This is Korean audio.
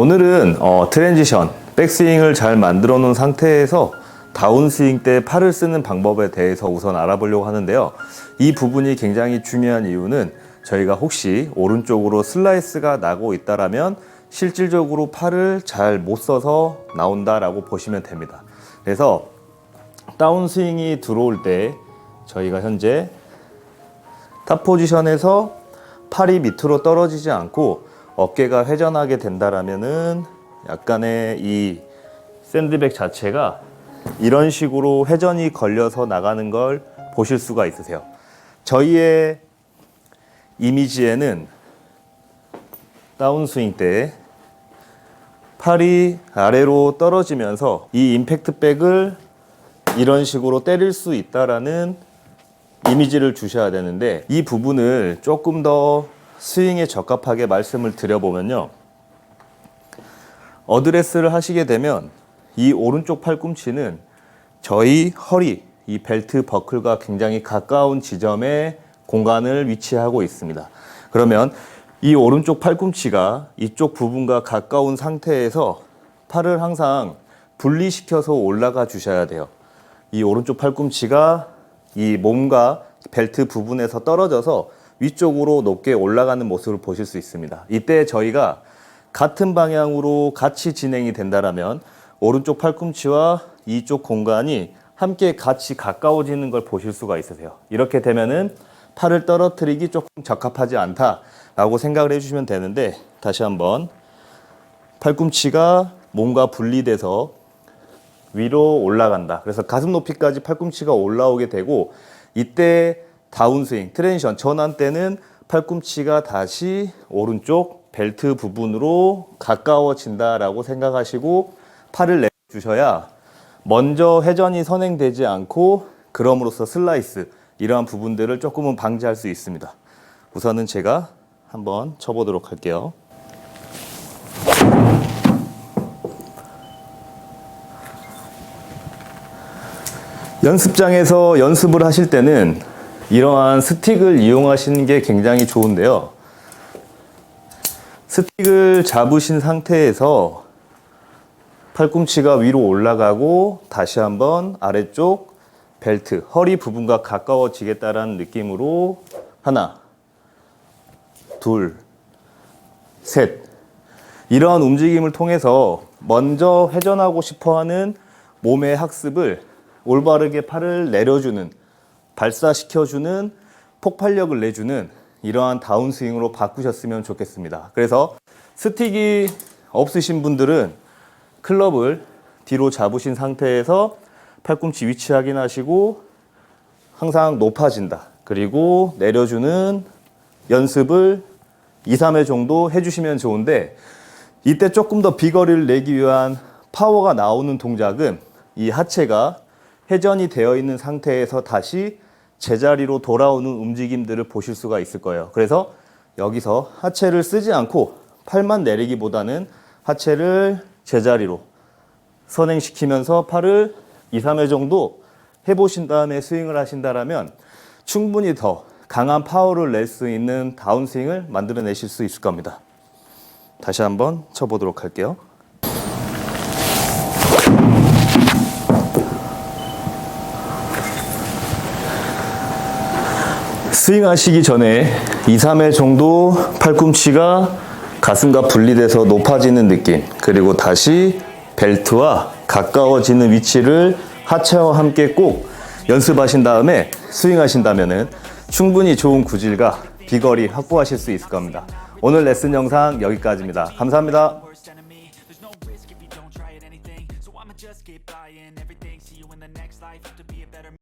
오늘은 어, 트랜지션, 백스윙을 잘 만들어 놓은 상태에서 다운스윙 때 팔을 쓰는 방법에 대해서 우선 알아보려고 하는데요. 이 부분이 굉장히 중요한 이유는 저희가 혹시 오른쪽으로 슬라이스가 나고 있다라면 실질적으로 팔을 잘 못 써서 나온다라고 보시면 됩니다. 그래서 다운스윙이 들어올 때 저희가 현재 탑 포지션에서 팔이 밑으로 떨어지지 않고 어깨가 회전하게 된다라면은 약간의 이 샌드백 자체가 이런 식으로 회전이 걸려서 나가는 걸 보실 수가 있으세요. 저희의 이미지에는 다운스윙 때 팔이 아래로 떨어지면서 이 임팩트백을 이런 식으로 때릴 수 있다라는 이미지를 주셔야 되는데 이 부분을 조금 더 스윙에 적합하게 말씀을 드려보면요. 어드레스를 하시게 되면 이 오른쪽 팔꿈치는 저희 허리, 이 벨트 버클과 굉장히 가까운 지점에 공간을 위치하고 있습니다. 그러면 이 오른쪽 팔꿈치가 이쪽 부분과 가까운 상태에서 팔을 항상 분리시켜서 올라가 주셔야 돼요. 이 오른쪽 팔꿈치가 이 몸과 벨트 부분에서 떨어져서 위쪽으로 높게 올라가는 모습을 보실 수 있습니다. 이때 저희가 같은 방향으로 같이 진행이 된다라면 오른쪽 팔꿈치와 이쪽 공간이 함께 같이 가까워지는 걸 보실 수가 있으세요. 이렇게 되면은 팔을 떨어뜨리기 조금 적합하지 않다라고 생각을 해주시면 되는데 다시 한번 팔꿈치가 몸과 분리돼서 위로 올라간다. 그래서 가슴 높이까지 팔꿈치가 올라오게 되고 이때 다운스윙, 트랜지션 전환 때는 팔꿈치가 다시 오른쪽 벨트 부분으로 가까워진다라고 생각하시고 팔을 내주셔야 먼저 회전이 선행되지 않고 그럼으로써 슬라이스 이러한 부분들을 조금은 방지할 수 있습니다. 우선은 제가 한번 쳐보도록 할게요. 연습장에서 연습을 하실 때는 이러한 스틱을 이용하시는 게 굉장히 좋은데요. 스틱을 잡으신 상태에서 팔꿈치가 위로 올라가고 다시 한번 아래쪽 벨트, 허리 부분과 가까워지겠다라는 느낌으로 하나, 둘, 셋. 이러한 움직임을 통해서 먼저 회전하고 싶어 하는 몸의 학습을 올바르게 팔을 내려주는 발사시켜주는 폭발력을 내주는 이러한 다운스윙으로 바꾸셨으면 좋겠습니다. 그래서 스틱이 없으신 분들은 클럽을 뒤로 잡으신 상태에서 팔꿈치 위치 확인하시고 항상 높아진다. 그리고 내려주는 연습을 2, 3회 정도 해주시면 좋은데 이때 조금 더 비거리를 내기 위한 파워가 나오는 동작은 이 하체가 회전이 되어 있는 상태에서 다시 제자리로 돌아오는 움직임들을 보실 수가 있을 거예요. 그래서 여기서 하체를 쓰지 않고 팔만 내리기보다는 하체를 제자리로 선행시키면서 팔을 2, 3회 정도 해보신 다음에 스윙을 하신다라면 충분히 더 강한 파워를 낼 수 있는 다운스윙을 만들어내실 수 있을 겁니다. 다시 한번 쳐보도록 할게요. 스윙하시기 전에 2, 3회 정도 팔꿈치가 가슴과 분리돼서 높아지는 느낌 그리고 다시 벨트와 가까워지는 위치를 하체와 함께 꼭 연습하신 다음에 스윙하신다면 충분히 좋은 구질과 비거리 확보하실 수 있을 겁니다. 오늘 레슨 영상 여기까지입니다. 감사합니다.